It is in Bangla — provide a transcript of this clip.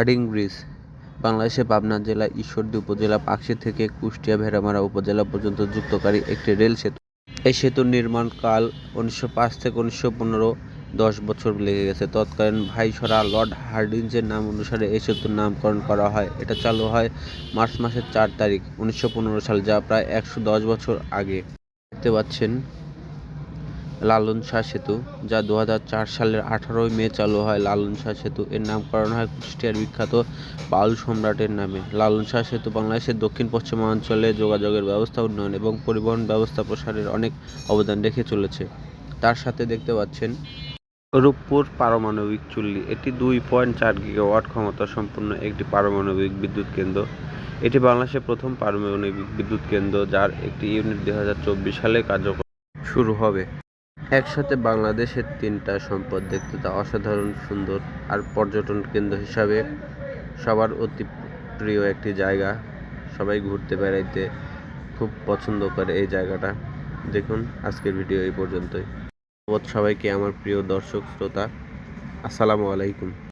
হার্ডিং ব্রিজ, বাংলাদেশের পাবনা জেলা, ঈশ্বরদী উপজেলা, পাকশী থেকে কুষ্টিয়া, ভেড়ামারা উপজেলা পর্যন্ত যুক্তকারী একটি রেল সেতু। এই সেতুর নির্মাণকাল উনিশশো পাঁচ থেকে উনিশশো পনেরো, দশ বছর লেগে গেছে। তৎকালীন ভাইসরা লর্ড হার্ডিঞ্জের নাম অনুসারে এই সেতুর নামকরণ করা হয়। এটা চালু হয় মার্চ মাসের চার তারিখ, উনিশশো পনেরো সাল, যা প্রায় একশো দশ বছর আগে। দেখতে পাচ্ছেন লালন শাহ সেতু, যা দু হাজার চার সালের আঠারোই মে চালু হয়। লালন শাহ সেতু, এর নামকরণ হয় কুষ্টিয়ার বিখ্যাত পাল সম্রাটের নামে। লালন শাহ সেতু বাংলাদেশের দক্ষিণ পশ্চিমাঞ্চলে যোগাযোগের ব্যবস্থা, উন্নয়ন এবং পরিবহন ব্যবস্থা প্রসারের অনেক অবদান রেখে চলেছে। তার সাথে দেখতে পাচ্ছেন রূপপুর পারমাণবিক চুল্লি। এটি দুই পয়েন্ট চার গিগাওয়াট ক্ষমতা সম্পন্ন একটি পারমাণবিক বিদ্যুৎ কেন্দ্র। এটি বাংলাদেশের প্রথম পারমাণবিক বিদ্যুৎ কেন্দ্র, যার একটি ইউনিট দু হাজার চব্বিশ সালে কার্যকর শুরু হবে। একসাথে বাংলাদেশের তিনটা সম্পদ দেখতে তা অসাধারণ সুন্দর আর পর্যটন কেন্দ্র হিসাবে সবার অতি প্রিয় একটি জায়গা। সবাই ঘুরতে বেড়াইতে খুব পছন্দ করে এই জায়গাটা। দেখুন, আজকের ভিডিও এই পর্যন্তই। সবাইকে, আমার প্রিয় দর্শক, শ্রোতা। আসসালামু আলাইকুম।